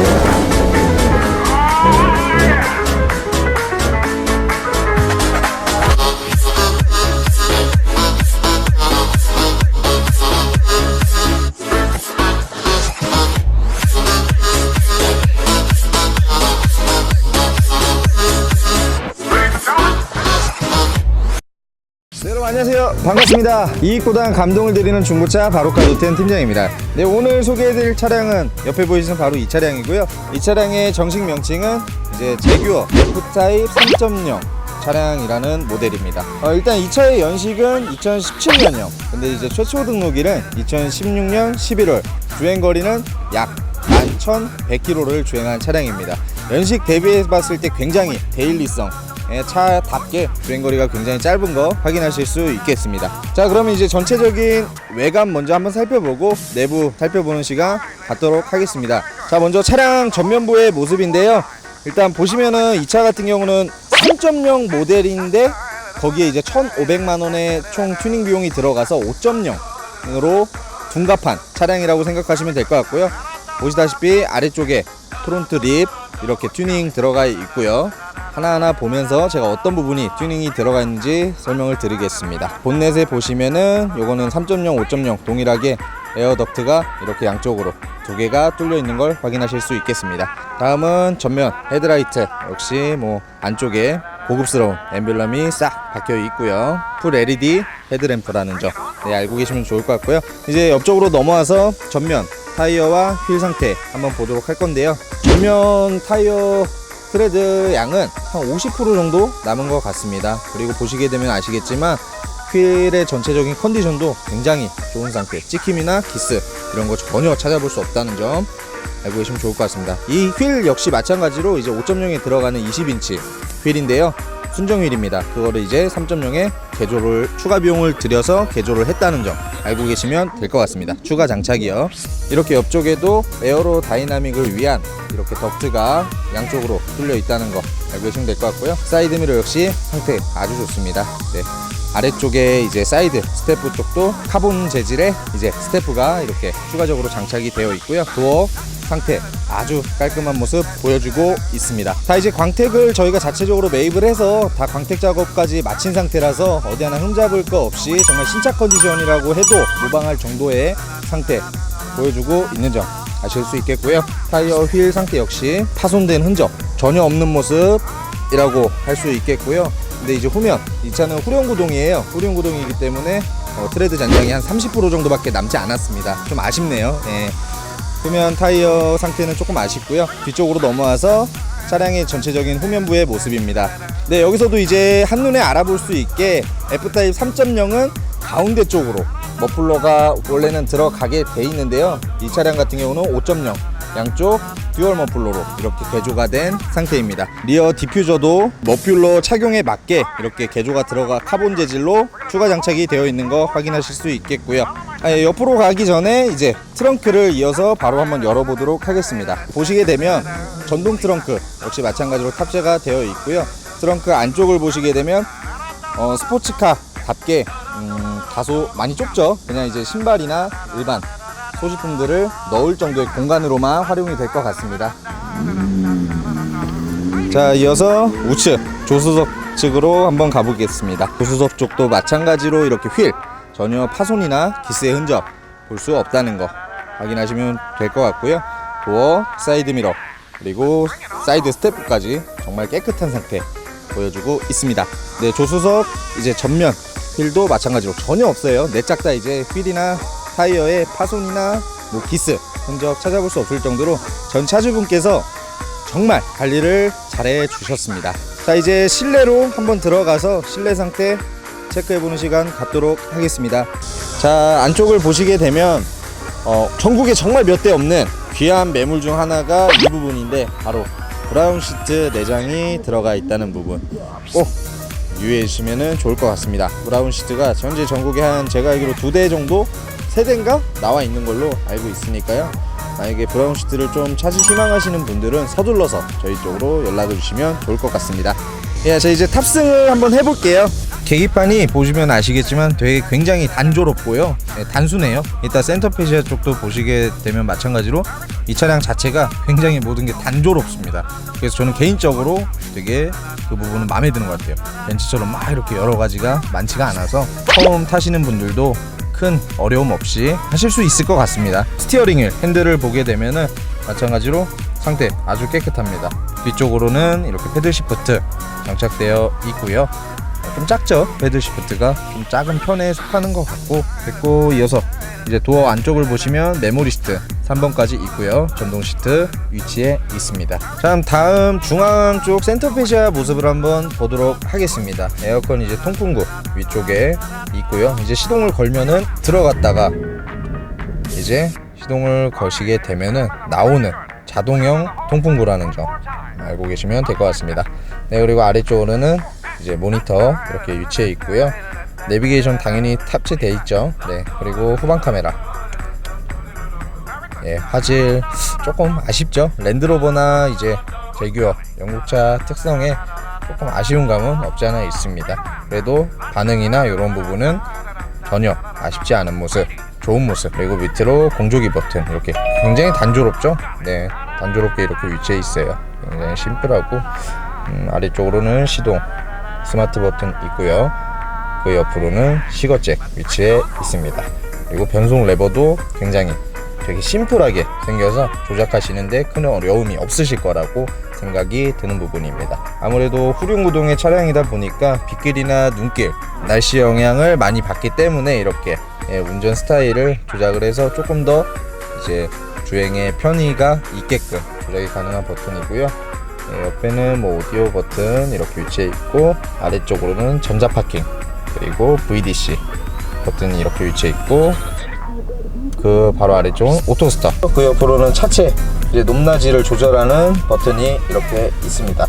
네, 여 안녕하세요. 반갑습니다. 이익보단 감동을 드리는 중고차 바로카 노텐 팀장입니다. 네 오늘 소개해드릴 차량은 옆에 보이시는 바로 이 차량이고요. 이 차량의 정식 명칭은 이제 제규어 F타입 3.0 차량이라는 모델입니다. 어, 일단 이 차의 연식은 2017년형. 근데 이제 최초 등록일은 2016년 11월. 주행 거리는 약 11,100km를 주행한 차량입니다. 연식 대비해 봤을 때 굉장히 데일리성 예, 차답게 주행거리가 굉장히 짧은 거 확인하실 수 있겠습니다. 자, 그러면 이제 전체적인 외관 먼저 한번 살펴보고 내부 살펴보는 시간 갖도록 하겠습니다. 자, 먼저 차량 전면부의 모습인데요. 일단 보시면은 이 차 같은 경우는 3.0 모델인데 거기에 이제 1,500만 원의 총 튜닝 비용이 들어가서 5.0으로 둔갑한 차량이라고 생각하시면 될 것 같고요. 보시다시피 아래쪽에 프론트 립 이렇게 튜닝 들어가 있고요. 하나하나 보면서 제가 어떤 부분이 튜닝이 들어가 있는지 설명을 드리겠습니다. 본넷에 보시면은 요거는 3.0, 5.0 동일하게 에어 덕트가 이렇게 양쪽으로 두 개가 뚫려 있는 걸 확인하실 수 있겠습니다. 다음은 전면 헤드라이트 역시 뭐 안쪽에 고급스러운 엠블럼이 싹 박혀 있고요. 풀 LED 헤드램프라는 점 네, 알고 계시면 좋을 것 같고요. 이제 옆쪽으로 넘어와서 전면 타이어와 휠 상태 한번 보도록 할 건데요. 전면 타이어 트레드 양은 한 50% 정도 남은 것 같습니다. 그리고 보시게 되면 아시겠지만 휠의 전체적인 컨디션도 굉장히 좋은 상태. 찍힘이나 기스 이런 거 전혀 찾아볼 수 없다는 점 알고 계시면 좋을 것 같습니다. 이 휠 역시 마찬가지로 이제 5.0에 들어가는 20인치 휠인데요. 순정 휠입니다. 그거를 이제 3.0에 개조를 추가 비용을 들여서 개조를 했다는 점 알고 계시면 될 것 같습니다. 추가 장착이요. 이렇게 옆쪽에도 에어로 다이나믹을 위한 이렇게 덕트가 양쪽으로 뚫려 있다는 거 알고 계시면 될 것 같고요. 사이드 미러 역시 상태 아주 좋습니다. 네. 아래쪽에 이제 사이드 스태프 쪽도 카본 재질의 이제 스태프가 이렇게 추가적으로 장착이 되어 있고요. 도어 상태 아주 깔끔한 모습 보여주고 있습니다. 다 이제 광택을 저희가 자체적으로 매입을 해서 다 광택 작업까지 마친 상태라서 어디 하나 흠잡을 거 없이 정말 신차 컨디션이라고 해도 무방할 정도의 상태 보여주고 있는 점 아실 수 있겠고요. 타이어 휠 상태 역시 파손된 흔적 전혀 없는 모습이라고 할 수 있겠고요. 근데 이제 후면 이 차는 후륜 구동이에요. 후륜 구동이기 때문에 어, 트레드 잔장이 한 30% 정도밖에 남지 않았습니다. 좀 아쉽네요. 예. 후면 타이어 상태는 조금 아쉽고요. 뒤쪽으로 넘어와서 차량의 전체적인 후면부의 모습입니다. 네, 여기서도 이제 한눈에 알아볼 수 있게 F타입 3.0은 가운데 쪽으로 머플러가 원래는 들어가게 돼 있는데요. 이 차량 같은 경우는 5.0 양쪽 듀얼 머플러로 이렇게 개조가 된 상태입니다. 리어 디퓨저도 머플러 착용에 맞게 이렇게 개조가 들어가 카본 재질로 추가 장착이 되어 있는 거 확인하실 수 있겠고요. 아, 예, 옆으로 가기 전에 이제 트렁크를 이어서 바로 한번 열어보도록 하겠습니다. 보시게 되면 전동 트렁크 역시 마찬가지로 탑재가 되어 있고요. 트렁크 안쪽을 보시게 되면 어, 스포츠카답게 음, 다소 많이 좁죠. 그냥 이제 신발이나 일반 소지품들을 넣을 정도의 공간으로만 활용이 될 것 같습니다. 자, 이어서 우측 조수석 측으로 한번 가보겠습니다. 조수석 쪽도 마찬가지로 이렇게 휠 전혀 파손이나 기스의 흔적 볼 수 없다는 거 확인하시면 될 것 같고요. 도어, 사이드 미러 그리고 사이드 스태프까지 정말 깨끗한 상태 보여주고 있습니다. 네, 조수석 이제 전면 휠도 마찬가지로 전혀 없어요. 내짝 다 이제 휠이나 타이어의 파손이나 뭐 기스 흔적 찾아볼 수 없을 정도로 전 차주분께서 정말 관리를 잘해 주셨습니다. 자 이제 실내로 한번 들어가서 실내 상태 체크해 보는 시간 갖도록 하겠습니다. 자 안쪽을 보시게 되면 어, 전국에 정말 몇 대 없는 귀한 매물 중 하나가 이 부분인데 바로 브라운 시트 내장이 들어가 있다는 부분 꼭 유의해 주시면 좋을 것 같습니다. 브라운 시트가 현재 전국에 한 제가 알기로 두 대 정도 세 대인가 나와 있는 걸로 알고 있으니까요. 만약에 브라운 시트를 좀 찾을 희망하시는 분들은 서둘러서 저희 쪽으로 연락을 주시면 좋을 것 같습니다. 예, 자 이제 탑승을 한번 해볼게요. 계기판이 보시면 아시겠지만 되게 굉장히 단조롭고요. 네, 단순해요. 이따 센터페시아 쪽도 보시게 되면 마찬가지로 이 차량 자체가 굉장히 모든 게 단조롭습니다. 그래서 저는 개인적으로 되게 그 부분은 마음에 드는 것 같아요. 벤츠처럼 막 이렇게 여러 가지가 많지가 않아서 처음 타시는 분들도 큰 어려움 없이 하실 수 있을 것 같습니다. 스티어링 휠, 핸들을 보게 되면은 마찬가지로 상태 아주 깨끗합니다. 뒤쪽으로는 이렇게 패들 시프트 장착되어 있고요. 좀 작죠? 패들 시프트가 좀 작은 편에 속하는 것 같고 됐고 이어서 이제 도어 안쪽을 보시면 메모리 시트 3번까지 있고요. 전동 시트 위치에 있습니다. 자, 다음 중앙 쪽 센터페시아 모습을 한번 보도록 하겠습니다. 에어컨 이제 통풍구 위쪽에 있고요. 이제 시동을 걸면은 들어갔다가 이제 시동을 거시게 되면은 나오는 자동형 통풍구라는 점 알고 계시면 될 것 같습니다. 네 그리고 아래쪽으로는 이제 모니터 이렇게 위치해 있고요. 내비게이션 당연히 탑재돼 있죠. 네 그리고 후방 카메라. 예 화질 조금 아쉽죠. 랜드로버나 이제 제규어 영국차 특성에 조금 아쉬운 감은 없지 않아 있습니다. 그래도 반응이나 이런 부분은 전혀 아쉽지 않은 모습 좋은 모습 그리고 밑으로 공조기 버튼 이렇게 굉장히 단조롭죠 네 단조롭게 이렇게 위치해 있어요 굉장히 심플하고 음, 아래쪽으로는 시동 스마트 버튼 있고요 그 옆으로는 시거잭 위치해 있습니다 그리고 변속 레버도 굉장히 되게 심플하게 생겨서 조작하시는데 큰 어려움이 없으실 거라고 생각이 드는 부분입니다. 아무래도 후륜구동의 차량이다 보니까 빗길이나 눈길, 날씨 영향을 많이 받기 때문에 이렇게 예, 운전 스타일을 조작을 해서 조금 더 이제 주행의 편의가 있게끔 조작이 가능한 버튼이고요. 예, 옆에는 뭐 오디오 버튼 이렇게 위치해 있고 아래쪽으로는 전자 파킹 그리고 VDC 버튼이 이렇게 위치해 있고 그 바로 아래쪽은 오토 스타트 그 옆으로는 차체 이제 높낮이를 조절하는 버튼이 이렇게 있습니다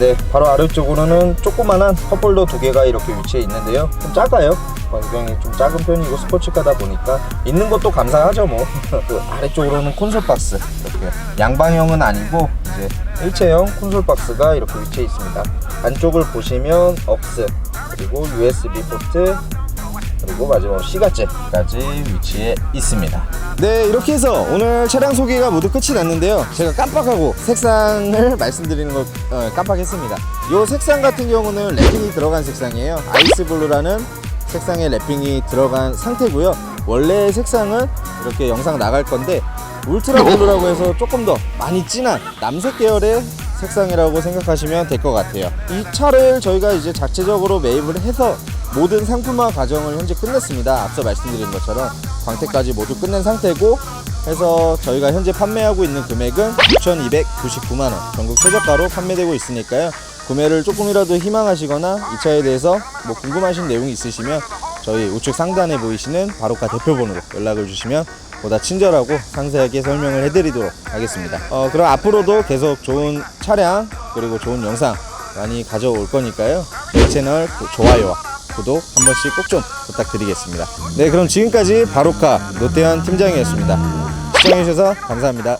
네 바로 아래쪽으로는 조그만한 컵홀더 두 개가 이렇게 위치해 있는데요. 좀 작아요. 굉장히 좀 작은 편이고 스포츠카다 보니까 있는 것도 감사하죠 뭐. 그 아래쪽으로는 콘솔 박스. 이렇게 양방형은 아니고 이제 일체형 콘솔 박스가 이렇게 위치해 있습니다. 안쪽을 보시면 억스 그리고 USB 포트 그리고 마지막으로 시가잭까지 위치해 있습니다. 네, 이렇게 해서 오늘 차량 소개가 모두 끝이 났는데요. 제가 깜빡하고 색상을 말씀드리는 걸 어, 깜빡했습니다. 이 색상 같은 경우는 랩핑이 들어간 색상이에요. 아이스블루라는 색상의 랩핑이 들어간 상태고요. 원래 색상은 이렇게 영상 나갈 건데 울트라 블루라고 해서 조금 더 많이 진한 남색 계열의 색상이라고 생각하시면 될 것 같아요. 이 차를 저희가 이제 자체적으로 매입을 해서 모든 상품화 과정을 현재 끝냈습니다. 앞서 말씀드린 것처럼 광택까지 모두 끝낸 상태고 해서 저희가 현재 판매하고 있는 금액은 6,299만 원 전국 최저가로 판매되고 있으니까요. 구매를 조금이라도 희망하시거나 이 차에 대해서 뭐 궁금하신 내용이 있으시면 저희 우측 상단에 보이시는 바로카 대표번호로 연락을 주시면 보다 친절하고 상세하게 설명을 해드리도록 하겠습니다. 어, 그럼 앞으로도 계속 좋은 차량 그리고 좋은 영상 많이 가져올 거니까요. 저희 채널 구- 좋아요와 구독 한 번씩 꼭 좀 부탁드리겠습니다. 네, 그럼 지금까지 바로카 노태현 팀장이었습니다. 시청해주셔서 감사합니다.